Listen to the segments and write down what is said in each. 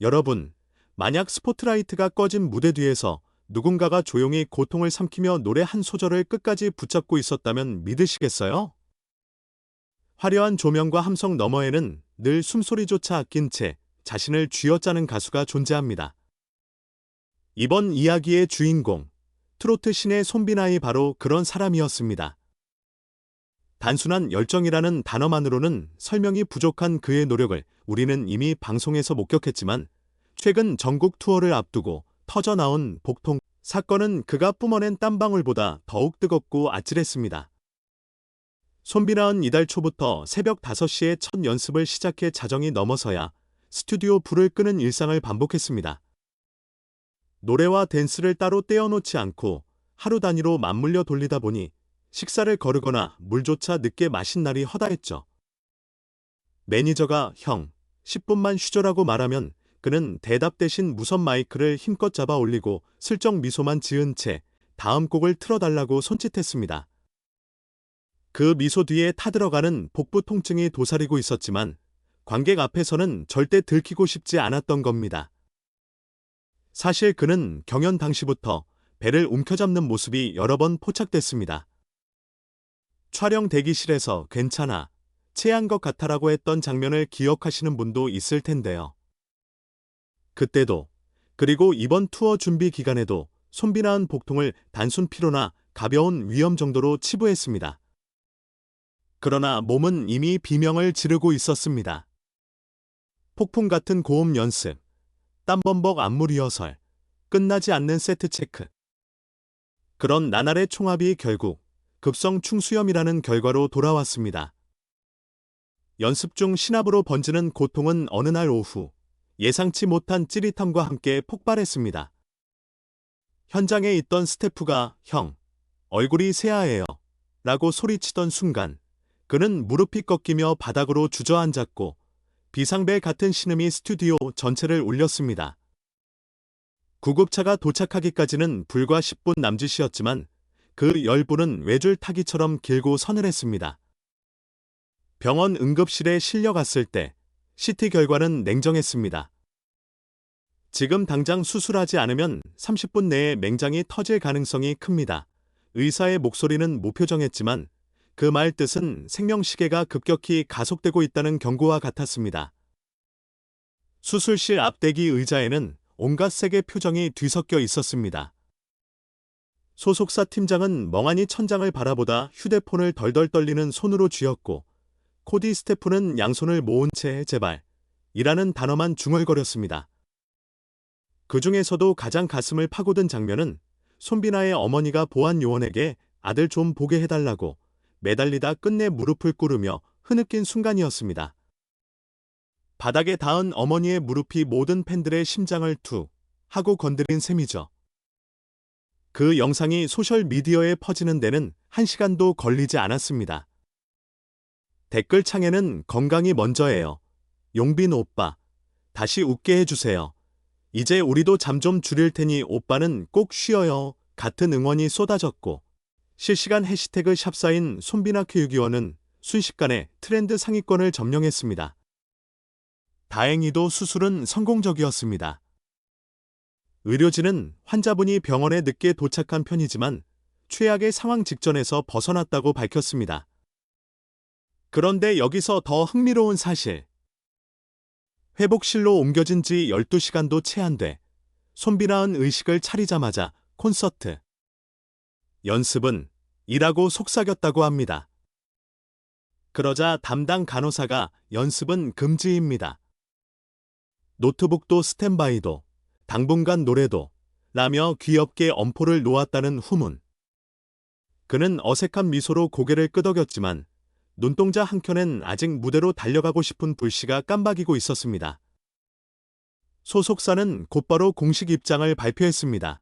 여러분, 만약 스포트라이트가 꺼진 무대 뒤에서 누군가가 조용히 고통을 삼키며 노래 한 소절을 끝까지 붙잡고 있었다면 믿으시겠어요? 화려한 조명과 함성 너머에는 늘 숨소리조차 아낀 채 자신을 쥐어짜는 가수가 존재합니다. 이번 이야기의 주인공, 트로트 신의 손비나이 바로 그런 사람이었습니다. 단순한 열정이라는 단어만으로는 설명이 부족한 그의 노력을 우리는 이미 방송에서 목격했지만 최근 전국 투어를 앞두고 터져나온 복통 사건은 그가 뿜어낸 땀방울보다 더욱 뜨겁고 아찔했습니다. 손비나은 이달 초부터 새벽 5시에 첫 연습을 시작해 자정이 넘어서야 스튜디오 불을 끄는 일상을 반복했습니다. 노래와 댄스를 따로 떼어놓지 않고 하루 단위로 맞물려 돌리다 보니 식사를 거르거나 물조차 늦게 마신 날이 허다했죠. 매니저가 형, 10분만 쉬죠라고 말하면 그는 대답 대신 무선 마이크를 힘껏 잡아 올리고 슬쩍 미소만 지은 채 다음 곡을 틀어달라고 손짓했습니다. 그 미소 뒤에 타들어가는 복부 통증이 도사리고 있었지만 관객 앞에서는 절대 들키고 싶지 않았던 겁니다. 사실 그는 경연 당시부터 배를 움켜잡는 모습이 여러 번 포착됐습니다. 촬영 대기실에서 괜찮아, 체한 것 같아라고 했던 장면을 기억하시는 분도 있을 텐데요. 그때도, 그리고 이번 투어 준비 기간에도 손비나은 복통을 단순 피로나 가벼운 위험 정도로 치부했습니다. 그러나 몸은 이미 비명을 지르고 있었습니다. 폭풍 같은 고음 연습, 땀범벅 안무 리허설, 끝나지 않는 세트 체크. 그런 나날의 총합이 결국 급성 충수염이라는 결과로 돌아왔습니다. 연습 중 신압으로 번지는 고통은 어느 날 오후 예상치 못한 찌릿함과 함께 폭발했습니다. 현장에 있던 스태프가 형, 얼굴이 새하예요. 라고 소리치던 순간 그는 무릎이 꺾이며 바닥으로 주저앉았고 비상벨 같은 신음이 스튜디오 전체를 울렸습니다. 구급차가 도착하기까지는 불과 10분 남짓이었지만 그 열분은 외줄 타기처럼 길고 서늘했습니다. 병원 응급실에 실려갔을 때 CT 결과는 냉정했습니다. 지금 당장 수술하지 않으면 30분 내에 맹장이 터질 가능성이 큽니다. 의사의 목소리는 무표정했지만 그 말 뜻은 생명시계가 급격히 가속되고 있다는 경고와 같았습니다. 수술실 앞대기 의자에는 온갖 색의 표정이 뒤섞여 있었습니다. 소속사 팀장은 멍하니 천장을 바라보다 휴대폰을 덜덜 떨리는 손으로 쥐었고 코디 스태프는 양손을 모은 채 제발 이라는 단어만 중얼거렸습니다. 그 중에서도 가장 가슴을 파고든 장면은 손비나의 어머니가 보안 요원에게 아들 좀 보게 해달라고 매달리다 끝내 무릎을 꿇으며 흐느낀 순간이었습니다. 바닥에 닿은 어머니의 무릎이 모든 팬들의 심장을 툭 하고 건드린 셈이죠. 그 영상이 소셜미디어에 퍼지는 데는 한 시간도 걸리지 않았습니다. 댓글창에는 건강이 먼저예요. 용빈 오빠. 다시 웃게 해주세요. 이제 우리도 잠 좀 줄일 테니 오빠는 꼭 쉬어요. 같은 응원이 쏟아졌고 실시간 해시태그 샵사인 손비나 교육위원은 순식간에 트렌드 상위권을 점령했습니다. 다행히도 수술은 성공적이었습니다. 의료진은 환자분이 병원에 늦게 도착한 편이지만 최악의 상황 직전에서 벗어났다고 밝혔습니다. 그런데 여기서 더 흥미로운 사실. 회복실로 옮겨진 지 12시간도 채 안 돼 손비나은 의식을 차리자마자 콘서트. 연습은 일하고 속삭였다고 합니다. 그러자 담당 간호사가 연습은 금지입니다. 노트북도 스탠바이도 당분간 노래도 라며 귀엽게 엄포를 놓았다는 후문. 그는 어색한 미소로 고개를 끄덕였지만 눈동자 한켠엔 아직 무대로 달려가고 싶은 불씨가 깜박이고 있었습니다. 소속사는 곧바로 공식 입장을 발표했습니다.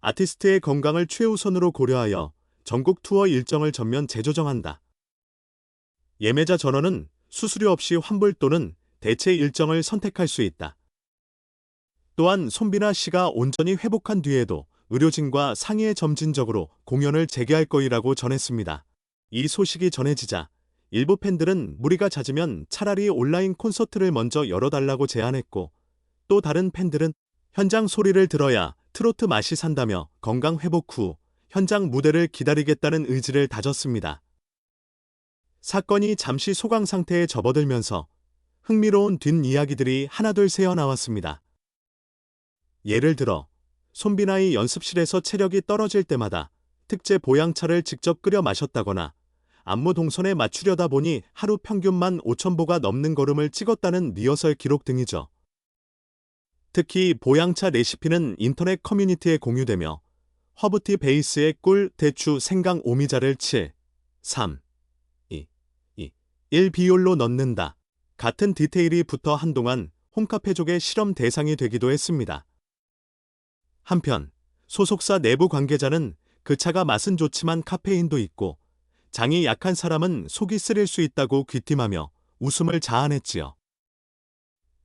아티스트의 건강을 최우선으로 고려하여 전국 투어 일정을 전면 재조정한다. 예매자 전원은 수수료 없이 환불 또는 대체 일정을 선택할 수 있다. 또한 손비나 씨가 온전히 회복한 뒤에도 의료진과 상의에 점진적으로 공연을 재개할 거이라고 전했습니다. 이 소식이 전해지자 일부 팬들은 무리가 잦으면 차라리 온라인 콘서트를 먼저 열어달라고 제안했고 또 다른 팬들은 현장 소리를 들어야 트로트 맛이 산다며 건강 회복 후 현장 무대를 기다리겠다는 의지를 다졌습니다. 사건이 잠시 소강 상태에 접어들면서 흥미로운 뒷이야기들이 하나둘 새어 나왔습니다. 예를 들어 손비나이 연습실에서 체력이 떨어질 때마다 특제 보양차를 직접 끓여 마셨다거나 안무 동선에 맞추려다 보니 하루 평균만 5,000보가 넘는 걸음을 찍었다는 리허설 기록 등이죠. 특히 보양차 레시피는 인터넷 커뮤니티에 공유되며 허브티 베이스에 꿀, 대추, 생강, 오미자를 7, 3, 2, 2, 1 비율로 넣는다. 같은 디테일이 붙어 한동안 홈카페족의 실험 대상이 되기도 했습니다. 한편 소속사 내부 관계자는 그 차가 맛은 좋지만 카페인도 있고 장이 약한 사람은 속이 쓰릴 수 있다고 귀띔하며 웃음을 자아냈지요.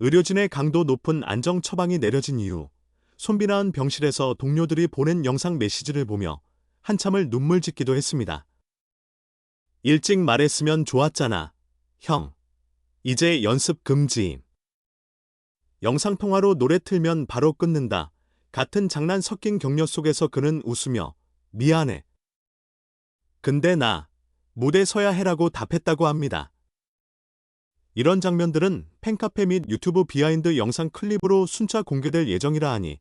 의료진의 강도 높은 안정 처방이 내려진 이후 손비나은 병실에서 동료들이 보낸 영상 메시지를 보며 한참을 눈물 짓기도 했습니다. 일찍 말했으면 좋았잖아. 형. 이제 연습 금지임. 영상통화로 노래 틀면 바로 끊는다. 같은 장난 섞인 격려 속에서 그는 웃으며 미안해. 근데 나 무대 서야 해라고 답했다고 합니다. 이런 장면들은 팬카페 및 유튜브 비하인드 영상 클립으로 순차 공개될 예정이라 하니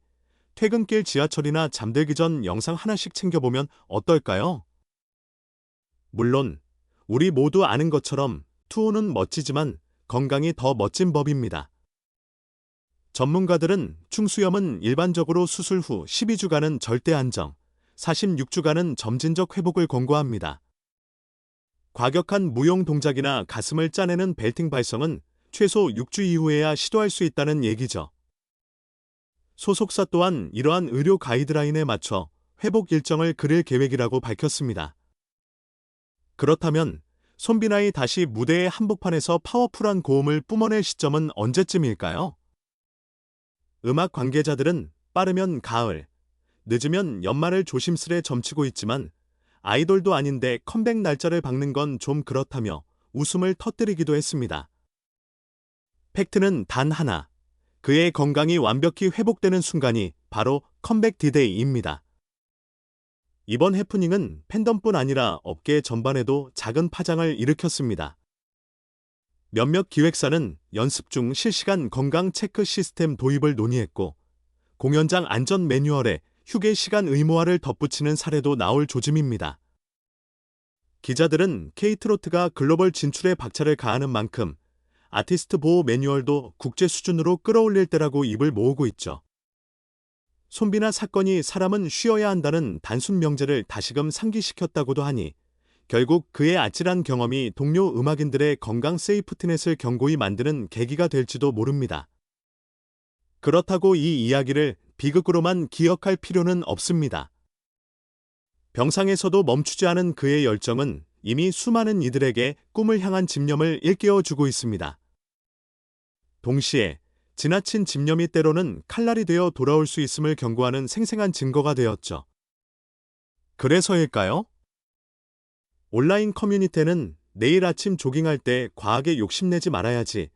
퇴근길 지하철이나 잠들기 전 영상 하나씩 챙겨보면 어떨까요? 물론 우리 모두 아는 것처럼 투혼은 멋지지만 건강이 더 멋진 법입니다. 전문가들은 충수염은 일반적으로 수술 후 12주간은 절대 안정, 46주간은 점진적 회복을 권고합니다. 과격한 무용 동작이나 가슴을 짜내는 벨팅 발성은 최소 6주 이후에야 시도할 수 있다는 얘기죠. 소속사 또한 이러한 의료 가이드라인에 맞춰 회복 일정을 그릴 계획이라고 밝혔습니다. 그렇다면 손비나이 다시 무대의 한복판에서 파워풀한 고음을 뿜어낼 시점은 언제쯤일까요? 음악 관계자들은 빠르면 가을, 늦으면 연말을 조심스레 점치고 있지만 아이돌도 아닌데 컴백 날짜를 박는 건 좀 그렇다며 웃음을 터뜨리기도 했습니다. 팩트는 단 하나. 그의 건강이 완벽히 회복되는 순간이 바로 컴백 디데이입니다. 이번 해프닝은 팬덤뿐 아니라 업계 전반에도 작은 파장을 일으켰습니다. 몇몇 기획사는 연습 중 실시간 건강 체크 시스템 도입을 논의했고 공연장 안전 매뉴얼에 휴게 시간 의무화를 덧붙이는 사례도 나올 조짐입니다. 기자들은 K트로트가 글로벌 진출에 박차를 가하는 만큼 아티스트 보호 매뉴얼도 국제 수준으로 끌어올릴 때라고 입을 모으고 있죠. 손비나 사건이 사람은 쉬어야 한다는 단순 명제를 다시금 상기시켰다고도 하니 결국 그의 아찔한 경험이 동료 음악인들의 건강 세이프티넷을 견고히 만드는 계기가 될지도 모릅니다. 그렇다고 이 이야기를 비극으로만 기억할 필요는 없습니다. 병상에서도 멈추지 않은 그의 열정은 이미 수많은 이들에게 꿈을 향한 집념을 일깨워 주고 있습니다. 동시에 지나친 집념이 때로는 칼날이 되어 돌아올 수 있음을 경고하는 생생한 증거가 되었죠. 그래서일까요? 온라인 커뮤니티는 내일 아침 조깅할 때 과하게 욕심내지 말아야지.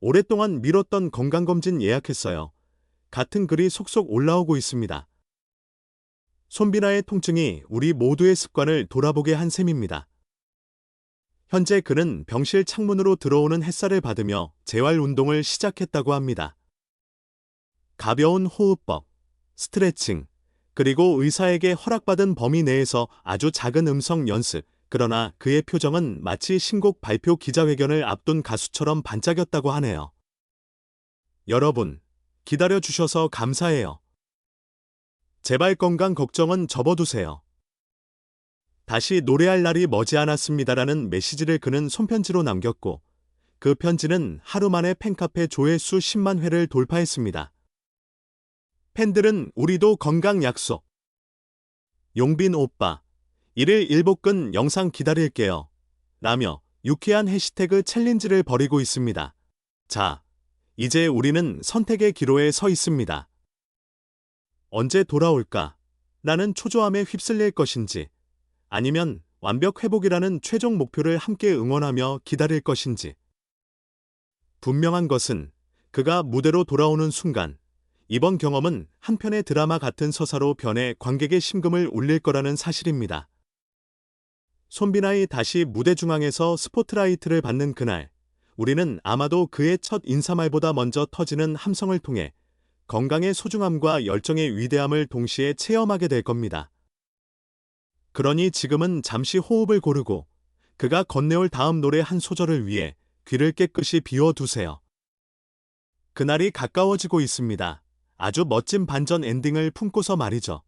오랫동안 미뤘던 건강검진 예약했어요. 같은 글이 속속 올라오고 있습니다. 손비나의 통증이 우리 모두의 습관을 돌아보게 한 셈입니다. 현재 그는 병실 창문으로 들어오는 햇살을 받으며 재활 운동을 시작했다고 합니다. 가벼운 호흡법, 스트레칭, 그리고 의사에게 허락받은 범위 내에서 아주 작은 음성 연습, 그러나 그의 표정은 마치 신곡 발표 기자회견을 앞둔 가수처럼 반짝였다고 하네요. 여러분, 기다려주셔서 감사해요. 제발 건강 걱정은 접어두세요. 다시 노래할 날이 머지않았습니다라는 메시지를 그는 손편지로 남겼고 그 편지는 하루 만에 팬카페 조회수 10만 회를 돌파했습니다. 팬들은 우리도 건강 약속. 용빈 오빠, 일일 일복근 영상 기다릴게요. 라며 유쾌한 해시태그 챌린지를 벌이고 있습니다. 자, 이제 우리는 선택의 기로에 서 있습니다. 언제 돌아올까? 라는 초조함에 휩쓸릴 것인지, 아니면 완벽 회복이라는 최종 목표를 함께 응원하며 기다릴 것인지. 분명한 것은 그가 무대로 돌아오는 순간 이번 경험은 한편의 드라마 같은 서사로 변해 관객의 심금을 울릴 거라는 사실입니다. 손비나이 다시 무대 중앙에서 스포트라이트를 받는 그날, 우리는 아마도 그의 첫 인사말보다 먼저 터지는 함성을 통해 건강의 소중함과 열정의 위대함을 동시에 체험하게 될 겁니다. 그러니 지금은 잠시 호흡을 고르고 그가 건네올 다음 노래 한 소절을 위해 귀를 깨끗이 비워두세요. 그날이 가까워지고 있습니다. 아주 멋진 반전 엔딩을 품고서 말이죠.